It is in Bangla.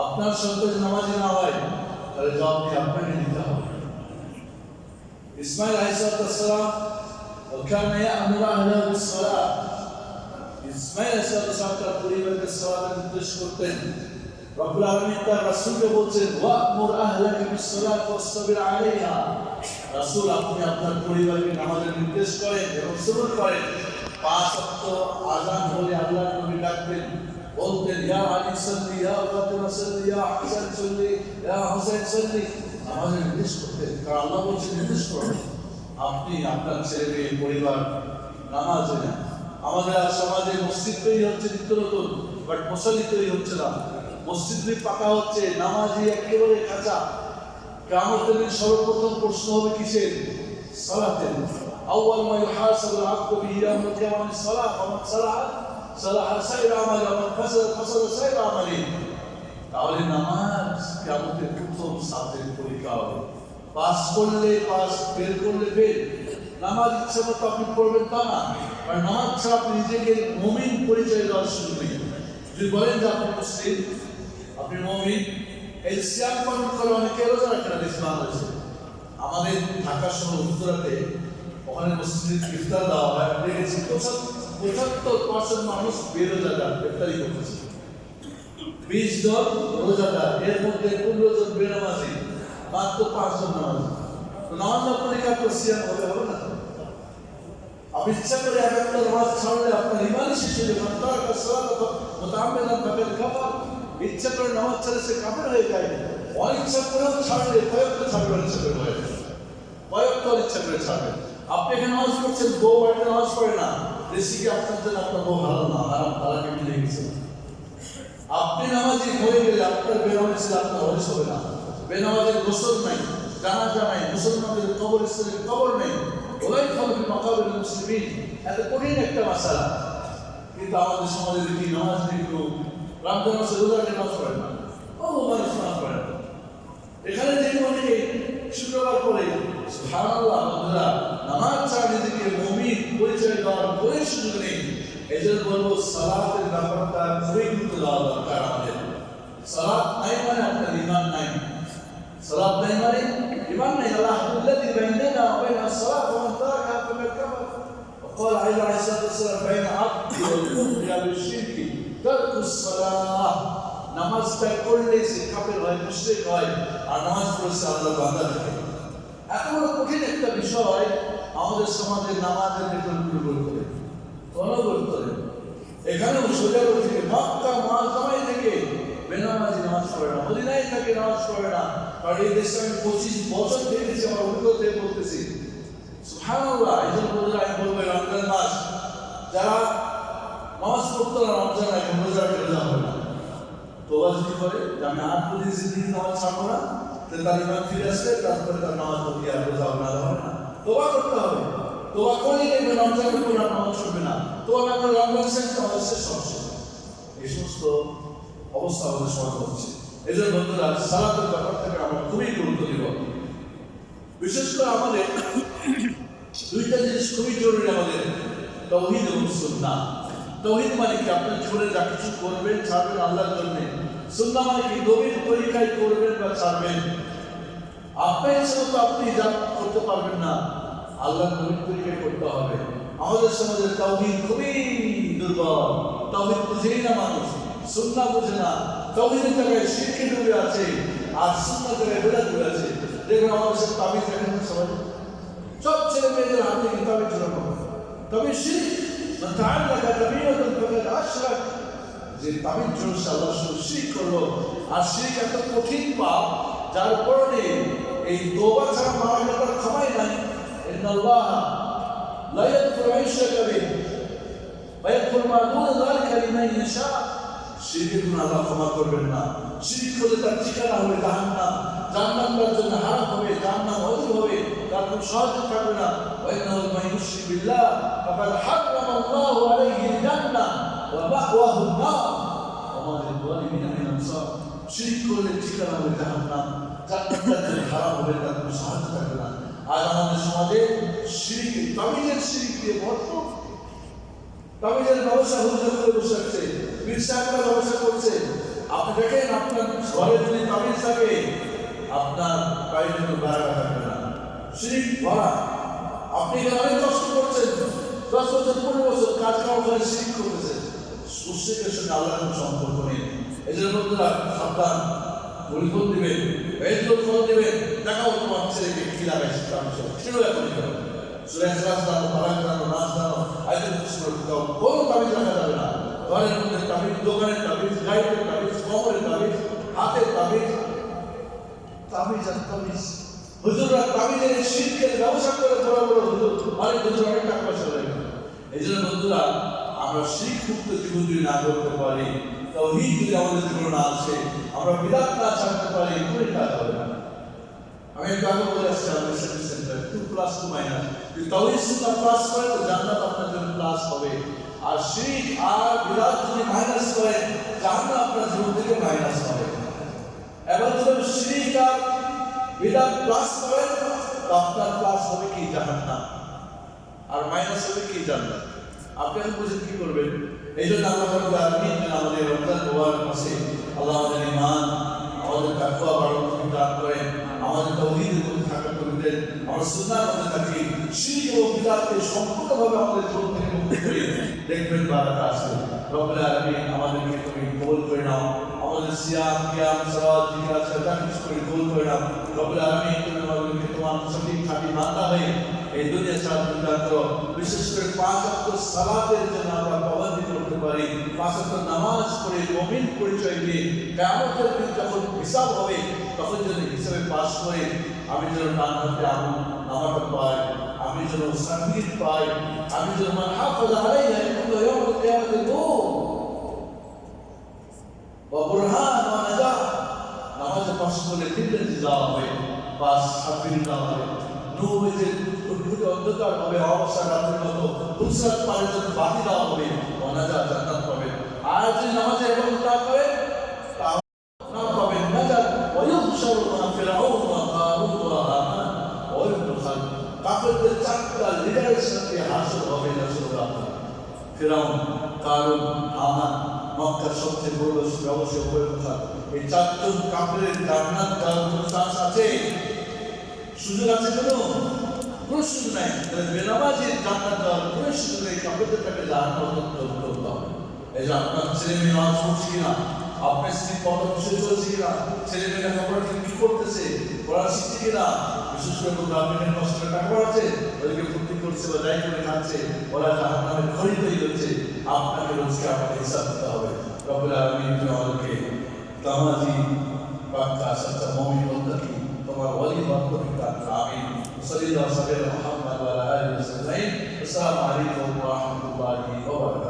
আপনার বউ নামাজ না হয়, তাহলে জবাব দিয়ে আপনাকে নিতে হবে। ইসমাইল আলাইহিস সালাম ওখানে আমরা ইসমাইল আলাইহিসসালাম পরিবারকে সালাতের নির্দেশ করতেন রব্বুল আলামিন তার রাসূলকে বলছেন ওয়া'মুর আহলাকা বিস-সালাত ওয়াসতাবির আলাইহা রাসূল আপনি আপনার পরিবারকে নামাজের নির্দেশ করেন এবং সবর করেন পাঁচ ওয়াক্ত আযান হলে আল্লাহর নবী ডাকতেন বলতেন ইয়া আলী সাল্লি ইয়া ফাতিমা সাল্লি ইয়া হাসান সাল্লি ইয়া হুসাইন সাল্লি নামাজের নির্দেশ করতেন কারণ আল্লাহ বলছেন নির্দেশ করুন আপনি আপনার ছেলে পরিবার নামাজে নেন আমাদের আজ সমাজে মসজিদ তৈরি হচ্ছে নিত্য নতুন বাট মশালি তৈরি হচ্ছে না। মসজিদ বি পাকা হচ্ছে নামাজি একেবারে কাঁচা কেমতের দিন সর্বপ্রথম প্রশ্ন হবে কিসের? সালাতের আউয়াল মা ইউহাসাবু আল-আবদু বিহি ইয়াউম আল-কিয়ামাহ সালাত ফামান সালাহা সালাহা সাইর আমালি ওয়া ফাসাদা ফাসাদা সাইর আমালি। তাহলে নামাজ কেমতের প্রথম সাবজেক্ট পরীক্ষা হবে। পাস করলে পাস ফেল করলে ফেল নামাজ ইচ্ছা মতো আপনি পড়বেন তা না। কারণ নামাজ ছাড়া আপনি নিজেকে মমিন পরিচয় দেওয়ার সুযোগ নেই। যদি বলেন যে আপনি মুসলিম, আপনি মমিন, এই সিয়াম পালন করে অনেকে রোজা রাখে না দেশ বাংলাদেশে। আমাদের ঢাকা শহর উত্তরাতে ওখানে মসজিদ ইফতার দেওয়া হয়। আমি দেখেছি পঁচাত্তর পার্সেন্ট মানুষ বেরোজাদার ইফতারি করতেছে। বিশ জন রোজাদার এর মধ্যে পনেরো জন বেনামাজি, মাত্র পাঁচজন নামাজি। তো? নামাজ না পড়ে কি আপনার সিয়াম হবে না আপনি নামাজ হয়ে নামাজ হয়ে গেলে আপনার বেনামাজি আপনার হরিস হবে না। বেনামাজের গোসল নাই। জানাজা নাই মুসলমানদের কবর ইসলামের কবর নেই। ওলাই খালফি মাকাবের মুসলিমিন। এত কঠিন একটা মাসালা। কিন্তু আমাদের সমাজে দেখি নামাজ নেই কেউ। রমজান মাসে রোজা নামাজ পড়ে না। ও মানুষ নামাজ পড়ে না। এখানে দেখি অনেকে শুক্রবার করে সুবহানাল্লাহ বন্ধুরা নামাজ ছাড়া নিজেকে মুমিন পরিচয় দেওয়ার কোনো সুযোগ নেই। এই জন্য বলব সালাতের ব্যাপারটা খুবই গুরুত্ব দেওয়া দরকার আমাদের। সালাত নাই মানে আপনার ইমান নাই। সালাত নাই মানে ইমান নাই আল্লাহ الذي بيننا وبين الصلاة ومن تركها فقد كفر وقال عليه الصلاة والسلام بين عبد والكفر بالشرك ترك الصلاة নামাজ ত্যাগ করলে সে কাফের হয় মুশরিক হয় আর নামাজ পড়ছে আল্লাহ বান্দা থাকে এত বড় কঠিন একটা বিষয় আমাদের সমাজে নামাজের ভেতর দুর্বল করে অনবল করে এখানেও সোজা থেকে মক্কা মহাজমাই থেকে বেনামাজি নামাজ পড়ে না মদিনায় থাকে নামাজ পড়ে না, কারণ এই দেশে আমি পঁচিশ বছর দেখেছি আমার অভিজ্ঞতা থেকে বলতেছি। সুবহানাল্লাহ, এই জন্য বলতে আমি বলব রমজান মাস, যারা নামাজ পড়তো না রমজান এখন রোজা রোজা হবে না। তোবা যদি করে আমি আট প্রতি জিন্দিগি নামাজ ছাড়বো না তার ইমান ফিরে আসবে তারপরে তার নামাজ পড়তে আর রোজা না হবে না। তোবা করতে হবে। তোবা করলে দেখবে রমজান করে নামাজ ছুটবে না। তোবা না করে রমজান শেষ নামাজ শেষ সব এই সমস্ত অবস্থা আমাদের সমাজ হচ্ছে এই জন্য বন্ধুরা, সালাতের ব্যাপারটাকে আমরা খুবই গুরুত্ব দিব। বিশেষ করে আমাদের দুইটা জিনিস খুবই জরুরি আমাদের, তৌহিদ এবং সুন্নাহ। তৌহিদ মানে কি? আপনার জীবনে যা কিছু করবেন, ছাড়বেন আল্লাহর জন্য। সুন্নাহ মানে কি? গভীর তরিকায় করবেন বা ছাড়বেন। আপনার ইচ্ছে তো আপনি যা করতে পারবেন না, আল্লাহর গভীর তরিকায় করতে হবে। আমাদের সমাজের তৌহিদ খুবই দুর্বল। তৌহিদ বুঝেই না মানুষ। সুন্নাহ বুঝে না তৌহিদের জায়গায় শিরকে ডুবে আছে আর সুন্নাহ জায়গায় বেড়া ডুবে আছে দেখবেন আমাদের সাথে তাবিজ দেখেন না সবাই সব ছেলে মেয়েদের হাতে কিতাবের জন্য তবে শিখ من تعلق كبيرة فقد أشرك যে তামিল জন্য আল্লাহ শিখ করলো আর শিখ এত কঠিন পাপ যার কারণে এই তোবা ছাড়া মারা গেলার ক্ষমাই নাই إن الله لا يغفر أن يشرك به ويغفر ما دون ذلك لمن يشاء শিরকের গুণ আল্লাহ ক্ষমা করবেন না। শিরিক হলে তার ঠিকানা হবে জাহান্নাম। জান্নাত তার জন্য হারাম হবে, জাহান্নাম অজীব হবে, তার খুব সহজে থাকবে না। মান ইউশরিক বিল্লাহ, ফাকাদ হারাম আল্লাহু আলাইহি আল-জান্নাহ, ওয়া মাওয়াহু আন-নার ওয়া মা লিল-যালিমিন ইনসাফ শিরিক করলে ঠিকানা হবে জাহান্নাম। জান্নাতটা যদি খারাপ হবে, তার কোনো সাহায্য থাকবে না। আজ আমাদের সমাজে শিরিক তামিজের শিরিক দিয়ে তামিজের ব্যবসা হুজুর করে বসে আছে পীর সাহেবরা ব্যবসা করছে, আপনি দেখেন আপনার ঘরে যদি তামিজ থাকে, আপনার পায়ে কিন্তু বাড়াটা থাকবে না। শিরিক ভরা আপনি অনেক কষ্ট করছেন। দশ বছর, পনেরো বছর কাজ কাম করে শিরিক করতেছেন মুশ্রিকের সঙ্গে আল্লাহর কোনো সম্পর্ক নেই। এই জন্য বন্ধুরা, সাবধান। পরিফল দিবেন বেজল ফল দিবেন। দেখাও তোমার ছেলেকে, কি লাগাইছে, তার সেটাও এখন করো সুরেশ দাও পালাক দাও পুষ্কর দাও। কোনো তাবিজ রাখা যাবে না। ঘরের মধ্যে তাবিজ দোকানের তাবিজ গাড়িতে তাবিজ কমরের তাবিজ হাতের তাবিজ তাবিজ আর তাবিজ। হুজুররা তাবিজের শিল্পের ব্যবসা করে বড় বড় হুজুর। অনেক হুজুর অনেক টাকা পয়সা লাগে এই জন্য বন্ধুরা, আমরা শিখ মুক্ত জীবন যদি না করতে পারি, তৌহিদ যদি আমাদের জীবনে না আসে, আমরা বিরাট না ছাড়তে পারি কোনো কাজ হবে না। আমি আগে বলে আসছি আমাদের centre two plus two minus তৌহিদ সুন্নাহ প্লাস করে তো জান্নাত আপনার জন্য প্লাস হবে। আর শিখ আর বিরাট যদি মাইনাস করে জান্নাত আপনার জীবন থেকে মাইনাস হবে। এবার যদি শিখ আর বিরাট প্লাস করেন তো আপনার প্লাস হবে কি জাহান্নাম? আর মাইনাস হবে কি জান্নাত? আপনি এখন বুঝেন কি করবেন? এই জন্য আল্লাহ আমাদের রমজান মোবারক মাসে আল্লাহ আমাদের ঈমান আমাদের তাকওয়া বাড়ানো দান করেন, আমাদের তাওহীদের মধ্যে থাকা করে দেন আমরা মধ্যে থাকি, শিরক ও বিদআতকে সম্পূর্ণভাবে আমাদের জীবন থেকে মুক্ত করে। দেখবেন বারাকা আসবে। রব্বুল আলামিন আমাদেরকে তুমি কবুল করে নাও। আমাদের সিয়াম, কিয়াম সালাত জিকির সাদা কিছু করে কবুল করে নাও। রব্বুল আলামিন তুমি আমাদেরকে তোমার সঠিক খাঁটি বান্দা হয়ে এই দুনিয়া করো বিশেষ করে পাঁচ ওয়াক্ত সালাতের জন্য আমরা পাবন্দি করতে পারি। পাঁচ ওয়াক্ত নামাজ পড়ে, মুমিন পরিচয় দিয়ে কিয়ামতের দিন যখন হিসাব হবে, তখন যদি হিসাবে পাস করে আমি যেন ডান হাতে আমল নামাটা পাই, আমি যেন সংগীত পাই, আমি যেন কিয়ামাতি নূর ওয়া বুরহান ওয়া নাজাহ নামাজে পাস করলে তিনটে যাওয়া হবে সার্টিফিকেট দেওয়া হবে। নূর যে উদ্ভূত অন্ধকার হবে অবসর রাতের মতো। হুসরাত পারের জন্য বাতি দেওয়া হবে অনাজা জান্নাত পাবে আর যদি নামাজে এবং করে তা পাবেন লিডারের সাথে হবে, রাসূলুল্লাহ? ফিরাউন কারুন হামান মক্কার সবচেয়ে বড় এই চারজন কাফেরের জান্নাত যাওয়ার কোনো চান্স আছে? সুযোগ আছে কোনো? কোনো সুযোগ তাহলে বেনামাজির জান্নাত দেওয়ার কোনো সুযোগ নেই কাপড়দের তাকে জাহান্নাম করতে হবে। এই যে আপনার ছেলে মেয়ে নামাজ পড়ছে কিনা? আপনার স্ত্রী কত বিষয় চলছে কিনা? ছেলে মেয়েরা কাপড় কি করতেছে? পড়া শিখছে কিনা? বিশেষ করে আপনি কষ্ট টাকা পড়াচ্ছে ওদেরকে ভর্তি করছে বা যাই করে খাচ্ছে? ওরা জাহান্নামের খড়ি তৈরি হচ্ছে আপনাকে রোজকে আপনাকে হিসাব দিতে হবে। রবিল আলমী আমাদেরকে তামাজি পাক্কা সচ্চা মমিন তোমার বান্ধবী আমিন صلى الله وسلم على محمد وعلى آله وصحبه السلام عليكم ورحمة الله وبركاته.